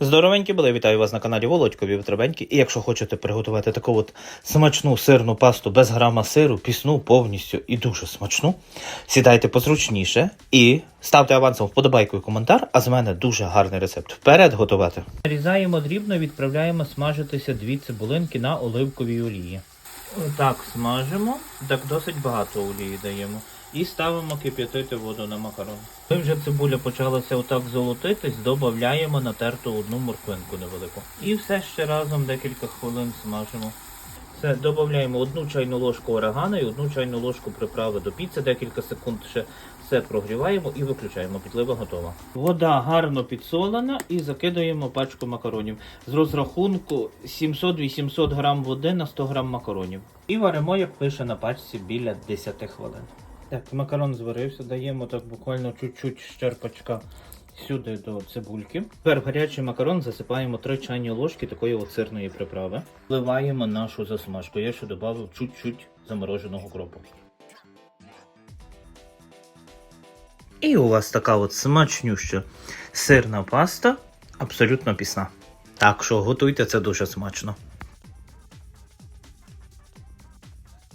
Здоровенькі були, вітаю вас на каналі Володькові Витребеньки. І якщо хочете приготувати таку от смачну сирну пасту без грама сиру, пісну повністю і дуже смачну, сідайте позручніше і ставте авансом вподобайку і коментар, а з мене дуже гарний рецепт. Вперед готувати. Нарізаємо дрібно, відправляємо смажитися дві цибулинки на оливковій олії. Так, смажимо, так досить багато олії даємо. І ставимо кип'ятити воду на макарон. Коли вже цибуля почалася отак золотитись, додаємо натерту одну морквинку невелику. І все ще разом декілька хвилин смажимо. Все, додаємо одну чайну ложку орегано і одну чайну ложку приправи до піци, декілька секунд ще все прогріваємо і виключаємо. Підлива готова. Вода гарно підсолена і закидаємо пачку макаронів. З розрахунку 700-800 грам води на 100 грам макаронів. І варимо, як пише на пачці, біля 10 хвилин. Так, макарон зварився, даємо так буквально чуть-чуть щерпачка сюди до цибульки. Тепер гарячий макарон засипаємо 3 чайні ложки такої от сирної приправи. Вливаємо нашу засмажку. Я ще додав чуть-чуть замороженого кропу. І у вас така от смачнюща сирна паста, абсолютно пісна. Так що готуйте це дуже смачно.